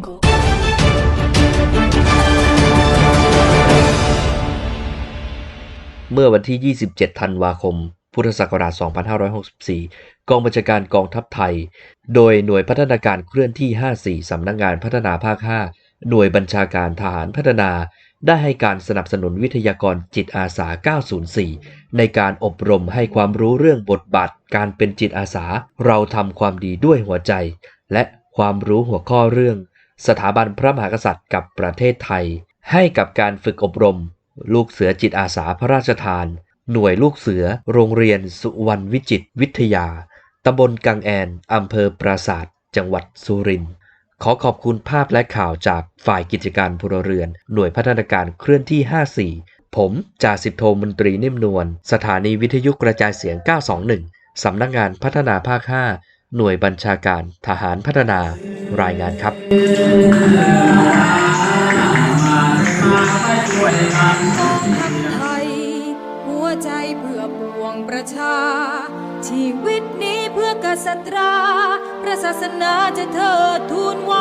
jungle. เมื่อวันที่ 27 ธันวาคม พุทธศักราช 2564 กองบัญชาการกองทัพไทย โดยหน่วยพัฒนาการเคลื่อนที่ 54 สำนักงงานพัฒนาภาค 5 หน่วยบัญชาการทหารพัฒนา ได้ให้การสนับสนุนวิทยากรจิตอาสา 904 ในการอบรมให้ความรู้เรื่องบทบาทการเป็นจิตอาสา เราทำความดีด้วยหัวใจ และความรู้หัวข้อเรื่อง สถาบันพระมหากษัตริย์กับประเทศไทย ให้กับการฝึกอบรม ลูกเสือจิตอาสาพระราชทาน หน่วยลูกเสือ โรงเรียนสุวรรณวิจิตวิทยาตำบลกังแอนอำเภอปราศาสตร์จังหวัดสุรินทร์ขอขอบคุณภาพและข่าวจากฝ่ายกิจการพลเรือน หน่วยพัฒนาการเคลื่อนที่ 54 ผมจ่าสิบโทมนตรีนิ่มนวลสถานีวิทยุกระจายเสียง 921 สำนักงานพัฒนาภาค 5 หน่วยบัญชาการทหารพัฒนารายงานครับ ไทยหัวใจเพื่อปวงประชา ชีวิตนี้เพื่อกษัตราพระศาสนาจะเทิดทูนไว้